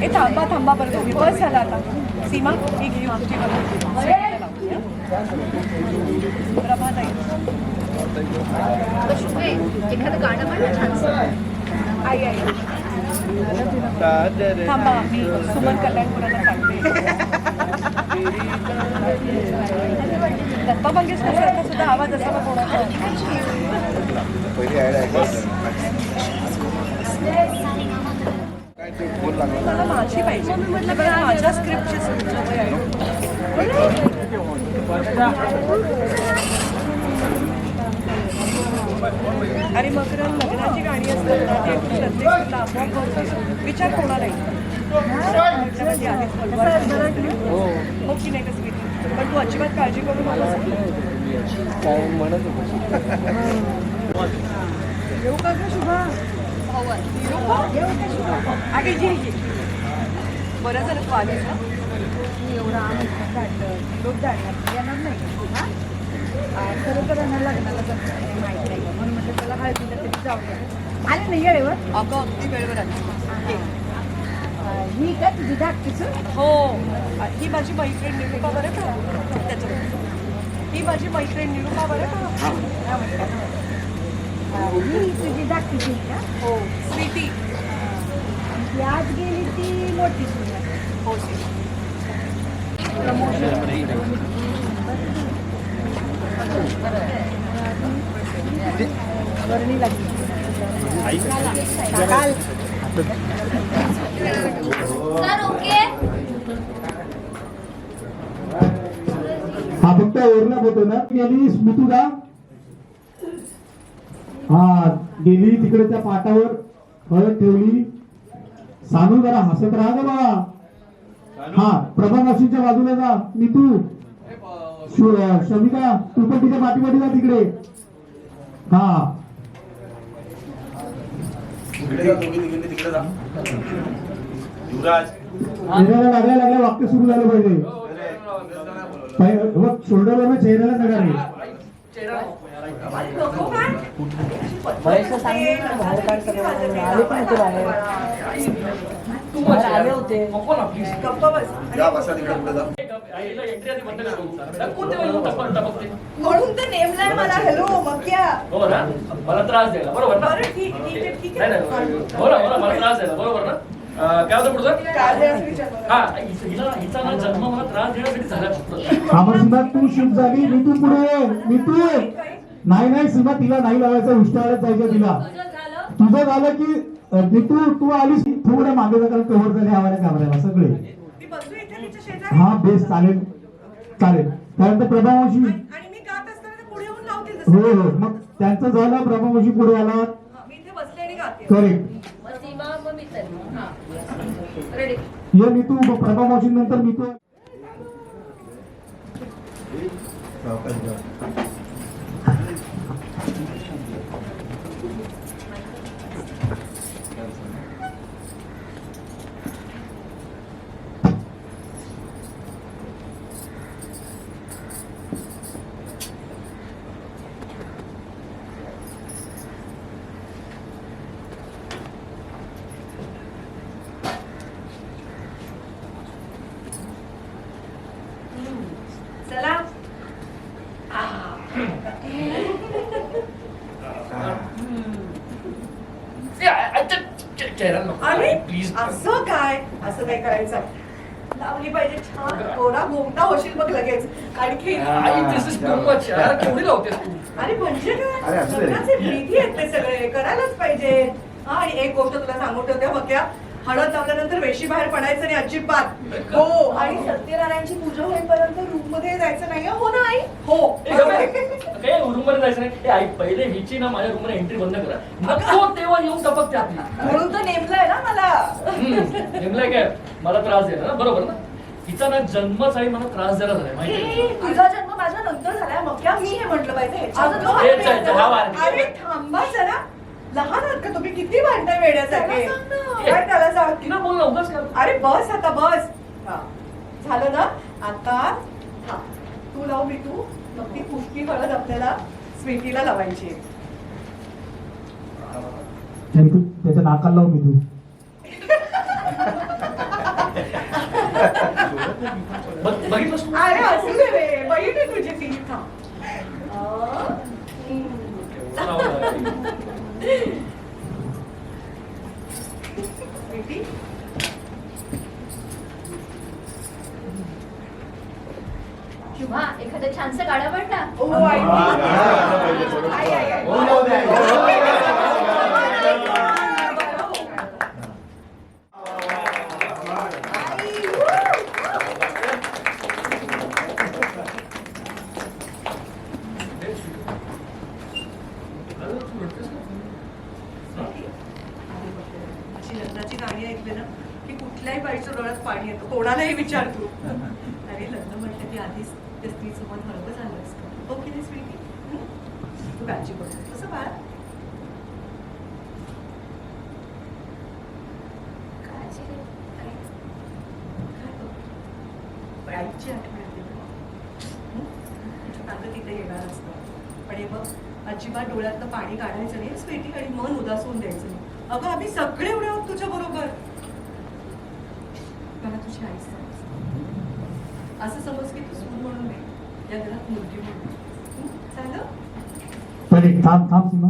हे थांबा थांबा बरं तुम्ही बस झाला आता. सीमा ही घेऊ एखादं गाणं छानसं. आई आई. थांबा मी सुमन कल्याणपुराला सांगते. दत्ता मंगेशकरसारखा सुद्धा आवाज असावा कोणाचा? पाहिजे. माझ्या स्क्रिप्टची आणि मग लग्नाची गाणी असतात ना ते प्रत्येक आपोआप होतं. विचार कोणाला हो. की नाही कसं पण तू अजिबात काळजी करू नकोस. येऊ का गं शुभा? येऊ का? येऊ का शुभा? अगं ये ये. बरं झालं तू आलीस ना एवढा लोक जाणार येणार नाही हा? खरं तर यांना लग्नाला जमणार नाही, माहिती नाही म्हणून म्हटलं त्याला हळदीला तरी जाऊ द्या आले नाही वेळेवर? अगं अगदी वेळेवर आली. ही. का तुझी धाकटीच हो. ही माझी मैत्रीण निरूपा बरं का? त्याच्यात ही माझी मैत्रीण निरूपा बरं का? ही. तुझी धाकटीची का? हो. स्वीटी. आज गेली ती मोठी सुद्धा हा फक्त ओरला होतो ना. गेली स्मृतुदा का हा गेली तिकडे त्या पाटावर हळद ठेवली. सानू जरा हसत राहा ग बाबा हा प्रभा मावशीच्या बाजूला जा. नीतू शु- शमिका तू पण तिच्या पाठीपाठी जा तिकडे. हा. तिकडे जा दोघी तिघींनी तिकडे जा. युवराज. चेहऱ्याला लागल्या लागल्या वाक्य सुरू झालं पाहिजे. शोल्डरवर चेहऱ्याला नका रे गप्पा बस. जा बसा तिकडे पुढे जा. म्हणून तर नेमलाय मला. हॅलो मक्या हो ना? मला त्रास द्यायला. बरोबर ना? बरं ठीक ठीक आहे ठीक नाही आहे नाही हो ना मला मला त्रास द्यायला. बरोबर ना? अं, काय होतं पुढचं? काय द्यायचं विचार हा हिचा हिला- हिचा ना जन्म मला त्रास देण्यासाठी झाला फक्त आम्हाला सुद्धा तू शिफ्ट झाली. नीतू पुढे ये. नीतू नाही नाही सुद्धा तिला नाही लावायचं. उष्टाळ्यात जायचं तिला. तुझं झालं? की अं, नीतू तू आलीस की थोडं मागे जाताना कव्हर झाले हवाने कॅमेऱ्याला सगळे. हा बेस चालेल. चालेल. त्यानंतर प्रभावशी हो हो. मग त्यांचं झालं प्रभावशी पुढे आला. करेक्ट. ये मी नीतू प्रभावशी नंतर नीतू प्लीज असं काय? असं नाही करायचं. लावली पाहिजे छान. गोरा घोमटा होशील बघ लगेच. आणखी अरे म्हणजे अरे, काय. लग्नाचे विधी आहेत ते सगळे. करायलाच पाहिजे. हा आणि एक गोष्ट तुला सांगून ठेवते बघ्या हळद लावल्यानंतर वेशी बाहेर पडायचं नाही अजिबात. हो. आणि सत्यनारायणची पूजा होईपर्यंत रूममध्ये जायचं नाही. हं? हो ना आई? हो. काय रूममध्ये जायचं नाही. आई पहिले हिची ना माझ्या रूममध्ये एंट्री बंद करा. नको तेव्हा येऊन टपकते आपली म्हणून तर नेमलंय ना मला. नेमलंय काय? मला त्रास द्यायला ना? बरोबर ना? हिचा ना जन्मच आहे मला त्रास द्यायला झालाय माहिती तुझा जन्म माझ्या नंतर झालाय. मग क्या मी हे म्हटलं पाहिजे? थांबा जरा. लहान आहात का तुम्ही? किती भांडण वेड्यासारखे? त्याला सांग काय त्याला सांग? तिला बोल लवकर अरे बस आता बस. झालं ना? आता हा. तू लाव मी तू. नक्की पुष्टी हळद आपल्याला स्वीटीला लावायची आहे. थेरपी त्याच्या नाकाला लावून मी तू. बघितलं अरे असू दे रे. बहीण आहे तुझी ती. जाऊ दे, आई. अशी लग्नाची गाणी ऐकली ना की कुठल्याही बाईच्या डोळ्यात पाणी येतं कोणालाही विचार तू अरे लग्न म्हटलं की आधीच त्या स्त्रीचं मन हळवं झालं असतं ओके की स्वीटी तू काळजी करू कसं बाळ काळजी आईची आठवण येते ना. अगं तिथे येणार असतं. पण हे बघ अजिबात डोळ्यातनं पाणी काढायचं नाही स्वीटी आणि मन उदास होऊन द्यायचं नाही. अगं आम्ही सगळे एवढे आहोत तुझ्या बरोबर मला तुझी आई सांग असं समज की तू सून म्हणून नाही या घरात मुलगी म्हणून. हं? पण एक थांब थांब सीमा